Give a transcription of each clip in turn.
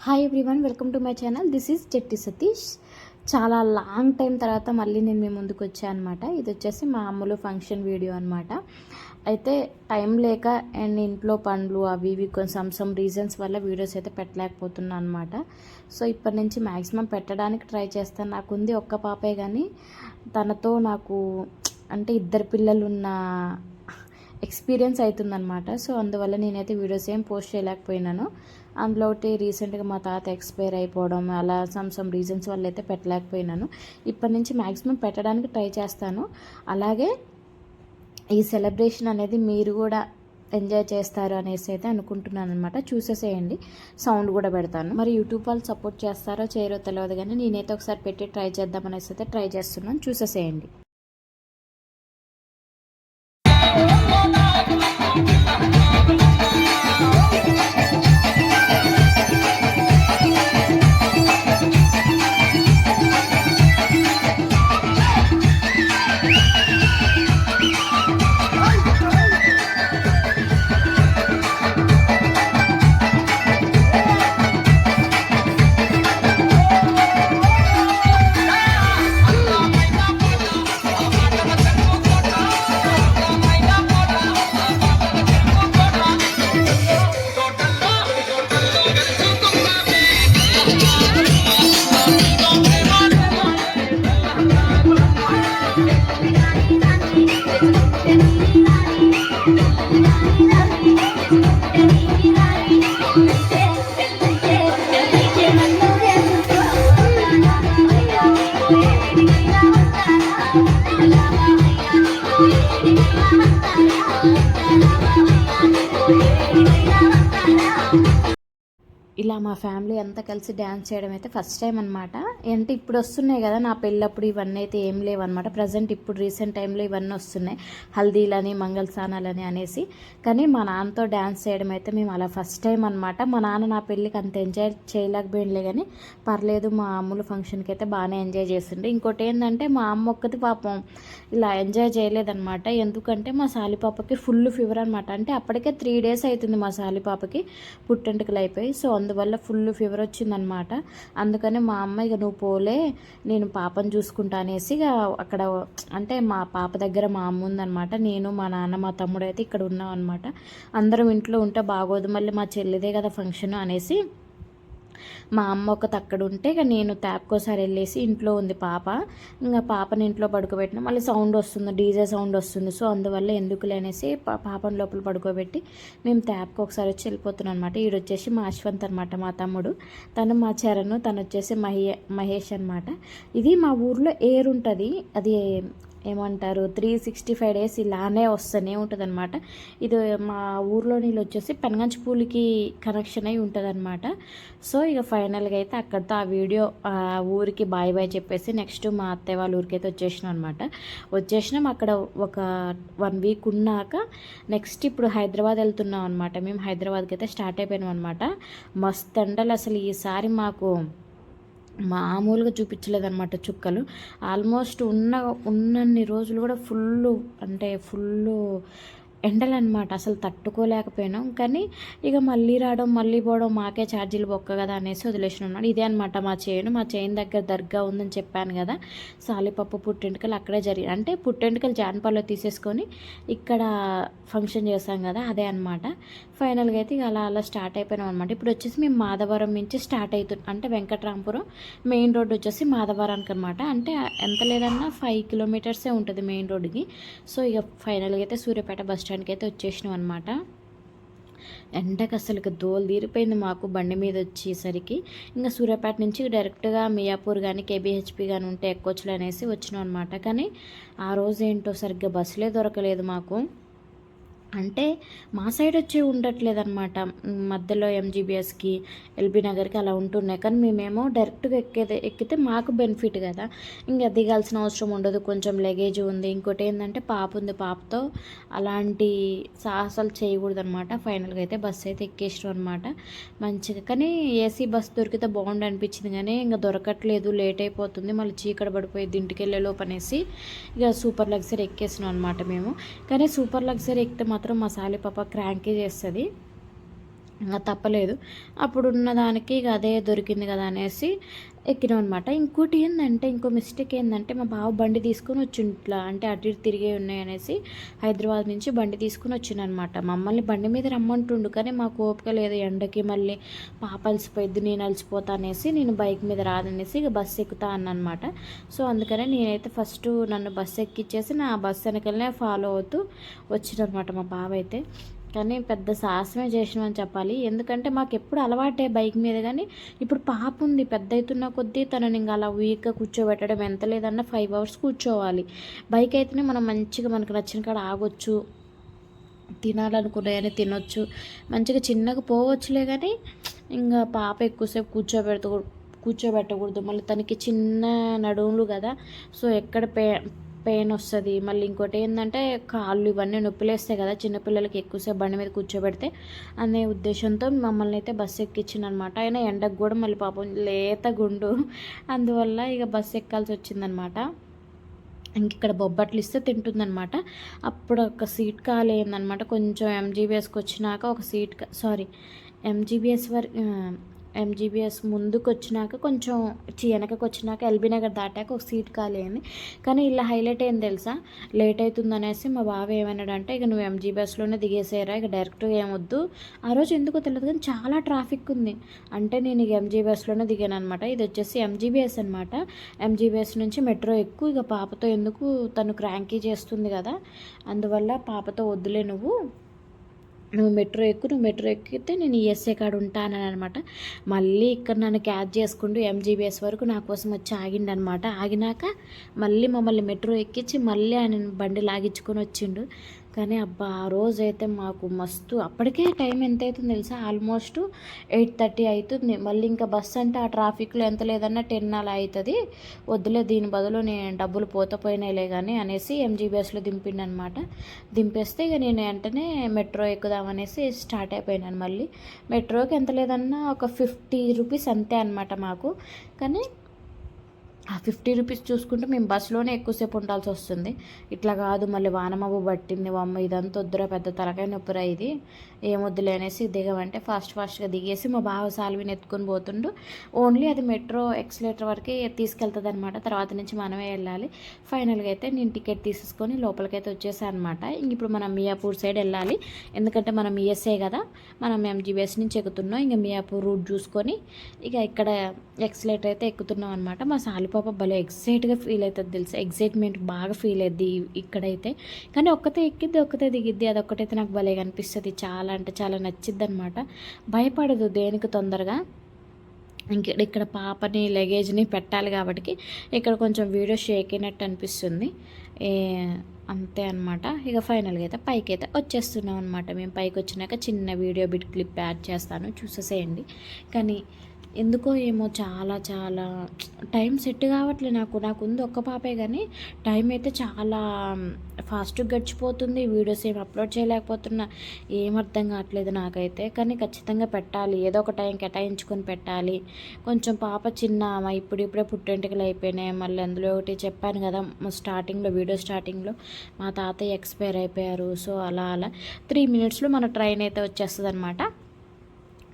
Hi everyone welcome to my channel this is Jatti Satish చాలా long time తర్వాత మళ్ళీ నేను మీ ముందుకు వచ్చాను అనమాట ఇది వచ్చేసి మా అమ్మలు ఫంక్షన్ వీడియో అనమాట అయితే టైం లేక అండ్ ఇంట్లో పనులు అవి ఇవి కొంచెం సమ్ రీజన్స్ వల్ల వీడియోస్ అయితే పెట్టలేకపోతున్నాను అనమాట సో ఇప్పటి నుంచి మ్యాక్సిమం పెట్టడానికి ట్రై చేస్తాను నాకు ఉంది ఒక్క పాపే కానీ తనతో నాకు అంటే ఇద్దరు పిల్లలు ఉన్న ఎక్స్పీరియన్స్ అవుతుందన్నమాట. సో అందువల్ల నేనైతే వీడియోస్ ఏం పోస్ట్ చేయలేకపోయినాను. అందులో ఒకటి రీసెంట్గా మా తాత ఎక్స్పైర్ అయిపోవడం అలా సమ్ సమ్ రీజన్స్ వల్ల అయితే పెట్టలేకపోయినాను. ఇప్పటి నుంచి మ్యాక్సిమం పెట్టడానికి ట్రై చేస్తాను. అలాగే ఈ సెలబ్రేషన్ అనేది మీరు కూడా ఎంజాయ్ చేస్తారు అనేసి అయితే అనుకుంటున్నాను అనమాట చూసేసేయండి. సౌండ్ కూడా పెడతాను. మరి యూట్యూబ్ వాళ్ళు సపోర్ట్ చేస్తారో చేయరో తెలియదు కానీ నేనైతే ఒకసారి పెట్టి ట్రై చేద్దాం అనేసి అయితే ట్రై చేస్తున్నాను. చూసేసేయండి. ఇలా మా ఫ్యామిలీ అంతా కలిసి డ్యాన్స్ చేయడం అయితే ఫస్ట్ టైం అనమాట అంటే ఇప్పుడు వస్తున్నాయి కదా నా పెళ్ళప్పుడు ఇవన్నీ అయితే ఏం లేవు ప్రజెంట్ ఇప్పుడు రీసెంట్ టైంలో ఇవన్నీ వస్తున్నాయి. హల్దీలని మంగళస్నానాలని అనేసి. కానీ మా నాన్నతో డ్యాన్స్ చేయడం అయితే మేము అలా ఫస్ట్ టైం అనమాట మా నాన్న నా పెళ్ళికి అంత ఎంజాయ్ చేయలేకపోయిండలే కానీ పర్లేదు మా అమ్ముల ఫంక్షన్కి అయితే బాగానే ఎంజాయ్ చేస్తుండే. ఇంకోటి ఏంటంటే మా అమ్మ ఒక్కటి పాపం ఇలా ఎంజాయ్ చేయలేదన్నమాట. ఎందుకంటే మా సాలిపాపకి ఫుల్ ఫీవర్ అనమాట అంటే అప్పటికే త్రీ డేస్ అవుతుంది మా సాలిపాపకి పుట్టెంటుకలు అయిపోయి. సో అందువల్ల ఫుల్ ఫీవర్ వచ్చిందనమాట. అందుకని మా అమ్మ ఇక నువ్వు పోలే నేను పాపను చూసుకుంటా అనేసి ఇక అక్కడ అంటే మా పాప దగ్గర మా అమ్మ ఉందనమాట. నేను మా నాన్న మా తమ్ముడు అయితే ఇక్కడ ఉన్నాం అనమాట అందరం ఇంట్లో ఉంటే బాగోదు మళ్ళీ మా చెల్లిదే కదా ఫంక్షన్ అనేసి మా అమ్మ ఒక తక్కడ ఉంటే ఇక నేను ట్యాప్కోసారి వెళ్ళేసి ఇంట్లో ఉంది పాప. ఇంకా పాపని ఇంట్లో పడుకోబెట్టిన మళ్ళీ సౌండ్ వస్తుంది డీజే సౌండ్ వస్తుంది. సో అందువల్ల ఎందుకులే అనేసి పాపని లోపల పడుకోబెట్టి మేము ట్యాప్కి ఒకసారి వచ్చి వెళ్ళిపోతున్నాం అనమాట ఈడు వచ్చేసి మా అశ్వంత్ అనమాట మా తమ్ముడు. తను మా చరణ్ తను వచ్చేసి మహే మహేష్ అనమాట ఇది మా ఊర్లో ఏర్ ఉంటుంది అది ఏమంటారు త్రీ సిక్స్టీ ఫైవ్ డేస్ ఇలానే వస్తూనే ఉంటుంది అనమాట ఇది మా ఊర్లో నీళ్ళు వచ్చేసి పెనగంచిపూలికి కనెక్షన్ అయి ఉంటుంది అనమాట సో ఇక ఫైనల్గా అయితే అక్కడితో ఆ వీడియో ఆ ఊరికి బాయ్ బాయ్ చెప్పేసి నెక్స్ట్ మా అత్తయ్య వాళ్ళ ఊరికి అయితే వచ్చేసినాం అనమాట వచ్చేసినాం అక్కడ ఒక వన్ వీక్ ఉన్నాక నెక్స్ట్ ఇప్పుడు హైదరాబాద్ వెళ్తున్నాం అనమాట మేము హైదరాబాద్కి అయితే స్టార్ట్ అయిపోయినాం అనమాట మస్తు ఎండలు అసలు ఈసారి మాకు మామూలుగా చూపించలేదన్నమాట చుక్కలు. ఆల్మోస్ట్ ఉన్న ఉన్నన్ని రోజులు కూడా ఫుల్ అంటే ఫుల్ ఎండలు అనమాట అసలు తట్టుకోలేకపోయినాం. కానీ ఇక మళ్ళీ రావడం మళ్ళీ పోవడం మాకే ఛార్జీలు బొక్క కదా అనేసి వదిలేసిన ఉన్నాడు. ఇదే అనమాట మా చైన్. మా చైన్ దగ్గర దర్గా ఉందని చెప్పాను కదా. సాలిపప్పు పుట్టెంటుకలు అక్కడే జరిగి అంటే పుట్టెంటుకలు జాన్పాల్లో తీసేసుకొని ఇక్కడ ఫంక్షన్ చేసాం కదా అదే అనమాట ఫైనల్గా అయితే ఇక అలా అలా స్టార్ట్ అయిపోయినాం అనమాట ఇప్పుడు వచ్చేసి మేము మాధవరం నుంచి స్టార్ట్ అవుతుంది అంటే వెంకట్రాంపురం మెయిన్ రోడ్ వచ్చేసి మాధవరానికి అనమాట అంటే ఎంత లేదన్నా ఫైవ్ కిలోమీటర్సే ఉంటుంది మెయిన్ రోడ్కి సో ఇక ఫైనల్గా అయితే సూర్యాపేట బస్ రాష్ట్రానికి అయితే వచ్చేసినాం అనమాట ఎండకు అసలు దోలు తీరిపోయింది మాకు బండి మీద వచ్చేసరికి. ఇంకా సూర్యాపేట నుంచి డైరెక్ట్గా మియాపూర్ కానీ కేబీహెచ్పి కానీ ఉంటే ఎక్కొచ్చులు అనేసి వచ్చినాం అనమాట కానీ ఆ రోజు ఏంటో సరిగ్గా బస్సులే దొరకలేదు మాకు. అంటే మా సైడ్ వచ్చి ఉండట్లేదు అనమాట మధ్యలో ఎంజీబీఎస్కి ఎల్బీ నగర్కి అలా ఉంటున్నాయి. కానీ మేమేమో డైరెక్ట్గా ఎక్కేది ఎక్కితే మాకు బెనిఫిట్ కదా. ఇంకా దిగాల్సిన అవసరం ఉండదు. కొంచెం లగేజ్ ఉంది. ఇంకోటి ఏంటంటే పాప ఉంది. పాపతో అలాంటి సాహసాలు చేయకూడదు అనమాట ఫైనల్గా అయితే బస్సు అయితే ఎక్కేసాం అనమాట మంచిగా. కానీ ఏసీ బస్ దొరికితే బాగుండు అనిపించింది. కానీ ఇంకా దొరకట్లేదు. లేట్ అయిపోతుంది. మళ్ళీ చీకట పడిపోయింది. ఇంటికి వెళ్ళే లోపనేసి ఇక సూపర్ లగ్జరీ ఎక్కేసినాం అనమాట మేము. కానీ సూపర్ లగ్జరీ ఎక్కితే మాత్రం మా సాలి పాప క్రాంకీ చేస్తుంది. ఇంకా తప్పలేదు. అప్పుడు ఉన్న దానికి ఇక అదే దొరికింది కదా అనేసి ఎక్కినాం అనమాట ఇంకోటి ఏంటంటే ఇంకో మిస్టేక్ ఏంటంటే మా బావ బండి తీసుకొని వచ్చి ఇట్లా అంటే అటు ఇటు తిరిగే ఉన్నాయి అనేసి హైదరాబాద్ నుంచి బండి తీసుకుని వచ్చిందనమాట మమ్మల్ని బండి మీద రమ్మంటుండు కానీ మాకు ఓపిక లేదు ఎండకి మళ్ళీ పాప అలసిపోయిద్ది నేను అలసిపోతా అనేసి నేను బైక్ మీద రాదనేసి ఇక బస్సు ఎక్కుతా అన్నమాట సో అందుకనే నేనైతే ఫస్ట్ నన్ను బస్సు ఎక్కిచ్చేసి నా బస్సు వెనకనే ఫాలో అవుతూ వచ్చిననమాట మా బావ అయితే కానీ పెద్ద సాహసమే చేసినామని చెప్పాలి. ఎందుకంటే మాకు ఎప్పుడు అలవాటే బైక్ మీద కానీ ఇప్పుడు పాప ఉంది పెద్ద అవుతున్న కొద్దీ తనని ఇంకా అలా వీక్గా కూర్చోబెట్టడం ఎంత లేదన్నా ఫైవ్ అవర్స్ కూర్చోవాలి. బైక్ అయితేనే మనం మంచిగా మనకు నచ్చిన కాడ ఆగొచ్చు తినాలనుకున్నాయని తినొచ్చు మంచిగా చిన్నగా పోవచ్చులే కానీ ఇంకా పాప ఎక్కువసేపు కూర్చోబెడతా కూర్చోబెట్టకూడదు. మళ్ళీ తనకి చిన్న నడుములు కదా సో ఎక్కడ పే పెయిన్ వస్తుంది. మళ్ళీ ఇంకోటి ఏంటంటే కాళ్ళు ఇవన్నీ నొప్పిలేస్తాయి కదా చిన్నపిల్లలకి ఎక్కువసేపు బండి మీద కూర్చోబెడితే అనే ఉద్దేశంతో మమ్మల్ని అయితే బస్సు ఎక్కించిందనమాట. ఆయన ఎండకు కూడా మళ్ళీ పాపం లేత గుండు. అందువల్ల ఇక బస్సు ఎక్కాల్సి వచ్చిందనమాట. ఇంక ఇక్కడ బొబ్బట్లు ఇస్తే తింటుందనమాట. అప్పుడు ఒక సీట్ ఖాళీ అయిందనమాట. కొంచెం ఎంజీబీఎస్కి వచ్చినాక ఒక సీట్ సారీ ఎంజీబీఎస్ వరకు ఎంజీబీఎస్ ముందుకు వచ్చినాక కొంచెం వెనకకి వచ్చినాక ఎల్బీ నగర్ దాటాక ఒక సీట్ ఖాళీ అయింది. కానీ ఇలా హైలైట్ అయింది తెలుసా? లేట్ అవుతుంది అనేసి మా బావ ఏమన్నాడంటే ఇక నువ్వు ఎంజీబీఎస్లోనే దిగేసేరా ఇక డైరెక్ట్గా ఏమొద్దు. ఆ రోజు ఎందుకో తెలియదు కానీ చాలా ట్రాఫిక్ ఉంది. అంటే నేను ఇక ఎంజీబీఎస్లోనే దిగాను అనమాట ఇది వచ్చేసి ఎంజీబీఎస్ అనమాట ఎంజీబీఎస్ నుంచి మెట్రో ఎక్కువ ఇక పాపతో ఎందుకు తను క్రాంకీ చేస్తుంది కదా. అందువల్ల పాపతో వద్దులే నువ్వు. నువ్వు మెట్రో ఎక్కు నువ్వు మెట్రో ఎక్కితే నేను ఈఎస్ఏ కాడ ఉంటానని అనమాట మళ్ళీ ఇక్కడ నన్ను క్యాచ్ చేసుకుంటూ ఎంజీబీఎస్ వరకు నా కోసం వచ్చి ఆగిండనమాట. ఆగినాక మళ్ళీ మమ్మల్ని మెట్రో ఎక్కించి మళ్ళీ ఆయన బండి లాగించుకొని వచ్చిండు. కానీ అబ్బా ఆ రోజు అయితే మాకు మస్తు. అప్పటికే టైం ఎంత అవుతుంది తెలుసా? ఆల్మోస్ట్ ఎయిట్ థర్టీ అవుతుంది మళ్ళీ ఇంకా బస్సు అంటే ఆ ట్రాఫిక్లో ఎంత లేదన్నా టెన్ అలా అవుతుంది వద్దులే దీని బదులు నేను డబ్బులు పోత పోయినాయిలే కానీ అనేసి ఎంజీబీఎస్లో దింపిండనమాట. దింపేస్తే ఇక నేను వెంటనే మెట్రో ఎక్కుదామనేసి స్టార్ట్ అయిపోయినాను మళ్ళీ. మెట్రోకి ఎంత లేదన్నా ఒక ఫిఫ్టీ రూపీస్ అంతే అనమాట మాకు. కానీ ఆ ఫిఫ్టీ రూపీస్ చూసుకుంటే మేము బస్సులోనే ఎక్కువసేపు ఉండాల్సి వస్తుంది. ఇట్లా కాదు మళ్ళీ వానమవ్వ పట్టింది అమ్మ ఇదంతా వద్దురా పెద్ద తలకాయ నొప్పిరా ఇది. ఏమొద్దులే అనేసి దిగమంటే ఫాస్ట్ ఫాస్ట్గా దిగేసి మా బావ సాల్విని ఎత్తుకొని పోతుండు. ఓన్లీ అది మెట్రో ఎక్స్లేటర్ వరకే తీసుకెళ్తుంది అనమాట తర్వాత నుంచి మనమే వెళ్ళాలి. ఫైనల్గా అయితే నేను టికెట్ తీసేసుకొని లోపలికైతే వచ్చేసాను అనమాట ఇంక ఇప్పుడు మనం మియాపూర్ సైడ్ వెళ్ళాలి. ఎందుకంటే మనం ఈఎస్ఏ కదా మనం ఎంజీబీఎస్ నుంచి ఎక్కుతున్నాం. ఇంకా మియాపూర్ రూట్ చూసుకొని ఇక ఇక్కడ ఎక్స్లేటర్ అయితే ఎక్కుతున్నాం అనమాట మా సాలిపా పాప భలే ఎక్సైట్గా ఫీల్ అవుతుంది తెలుసు? ఎగ్జైట్మెంట్ బాగా ఫీల్ అవుద్ది ఇక్కడైతే. కానీ ఒక్కతే ఎక్కిద్ది ఒక్కతే దిగిద్ది అది ఒక్కటైతే నాకు భలే అనిపిస్తుంది. చాలా అంటే చాలా నచ్చిద్ది అనమాట భయపడదు దేనికి తొందరగా. ఇంక ఇక్కడ పాపని లగేజ్ని పెట్టాలి కాబట్టి ఇక్కడ కొంచెం వీడియో షేక్ అయినట్టు అనిపిస్తుంది. అంతే అనమాట ఇక ఫైనల్గా అయితే పైకి అయితే వచ్చేస్తున్నాం అనమాట మేము పైకి వచ్చినాక చిన్న వీడియో బిట్ క్లిప్ యాడ్ చేస్తాను. చూసేసేయండి. కానీ ఎందుకో ఏమో చాలా చాలా టైం సెట్ కావట్లే నాకు. నాకు ఉంది ఒక్క పాపే కానీ టైం అయితే చాలా ఫాస్ట్గా గడిచిపోతుంది. వీడియోస్ ఏం అప్లోడ్ చేయలేకపోతున్నా. ఏం అర్థం కావట్లేదు నాకైతే. కానీ ఖచ్చితంగా పెట్టాలి. ఏదో ఒక టైం కేటాయించుకొని పెట్టాలి. కొంచెం పాప చిన్న ఇప్పుడు ఇప్పుడే పుట్టెంటికలు అయిపోయినాయి. మళ్ళీ అందులో ఒకటి చెప్పాను కదా స్టార్టింగ్లో వీడియో స్టార్టింగ్లో మా తాతయ్య ఎక్స్పైర్ అయిపోయారు. సో అలా అలా. త్రీ మినిట్స్లో మన ట్రైన్ అయితే వచ్చేస్తుంది అనమాట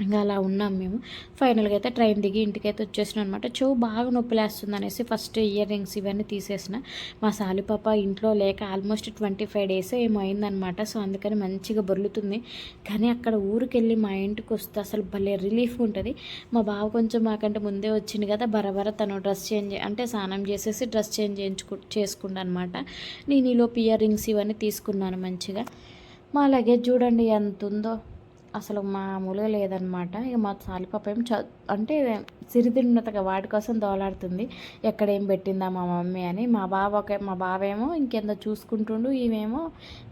ఇంకా అలా ఉన్నాం మేము. ఫైనల్గా అయితే ట్రైన్ దిగి ఇంటికైతే వచ్చేసిన అనమాట చెవు బాగా నొప్పిలేస్తుంది అనేసి ఫస్ట్ ఇయర్ రింగ్స్ ఇవన్నీ తీసేసిన. మా సాలిపాప ఇంట్లో లేక ఆల్మోస్ట్ ట్వంటీ ఫైవ్ డేస్ ఏమో అయిందనమాట సో అందుకని మంచిగా బొర్లుతుంది కానీ అక్కడ ఊరికి వెళ్ళి మా ఇంటికి వస్తే అసలు భలే రిలీఫ్ ఉంటుంది. మా బావ కొంచెం మాకంటే ముందే వచ్చింది కదా బరబర తను డ్రెస్ చేంజ్ అంటే స్నానం చేసేసి డ్రెస్ చేంజ్ చేయించుకు చేసుకుంటా అనమాట నేను ఈలోపు ఇయర్ రింగ్స్ ఇవన్నీ తీసుకున్నాను మంచిగా. మా లగేజ్ చూడండి ఎంత ఉందో. అసలు మామూలుగా లేదనమాట. ఇక మా సాలిపాప ఏం చ అంటే సిరిదిన్నతగా వాటి కోసం దోలాడుతుంది. ఎక్కడ ఏం పెట్టిందా మా మమ్మీ అని. మా బావ ఒక మా బావేమో ఇంకెందో చూసుకుంటుండు ఈమెమో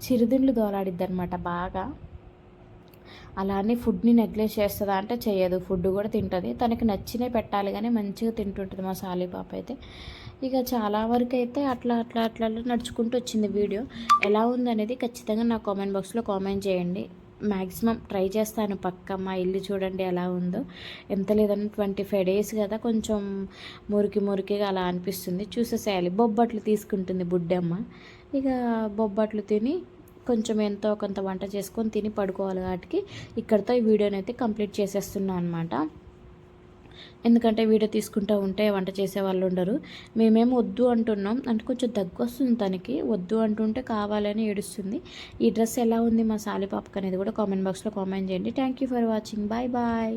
చిరుదిండ్లు దోలాడిద్ది అనమాట బాగా. అలానే ఫుడ్ని నెగ్లెక్ట్ చేస్తుందా అంటే చేయదు. ఫుడ్ కూడా తింటుంది. తనకి నచ్చినే పెట్టాలి కానీ మంచిగా తింటుంటుంది మా సాలిపాప అయితే. ఇక చాలా వరకు అయితే అట్లా అట్లా అట్లా నడుచుకుంటూ వచ్చింది వీడియో. ఎలా ఉందనేది ఖచ్చితంగా నా కామెంట్ బాక్స్లో కామెంట్ చేయండి. మ్యాక్సిమం ట్రై చేస్తాను. పక్క మా ఇల్లు చూడండి ఎలా ఉందో. ఎంత లేదని ట్వంటీ ఫైవ్ డేస్ కదా కొంచెం మురికి మురికిగా అలా అనిపిస్తుంది. చూసేసేయాలి. బొబ్బట్లు తీసుకుంటుంది బుడ్డమ్మ. ఇక బొబ్బట్లు తిని కొంచెం ఎంతో కొంత వంట చేసుకొని తిని పడుకోవాలి కాబట్టి ఇక్కడితో ఈ వీడియోని అయితే కంప్లీట్ చేసేస్తున్నాను అనమాట ఎందుకంటే వీడియో తీసుకుంటూ ఉంటే వంట చేసే వాళ్ళు ఉండరు. మేమేం వద్దు అంటున్నాం. అంటే కొంచెం దగ్గు వస్తుంది తనకి. వద్దు అంటుంటే కావాలని ఏడుస్తుంది. ఈ డ్రెస్ ఎలా ఉంది మా సాలిపాపకి అనేది కూడా కామెంట్ బాక్స్లో కామెంట్ చేయండి. Thank you for watching. Bye bye.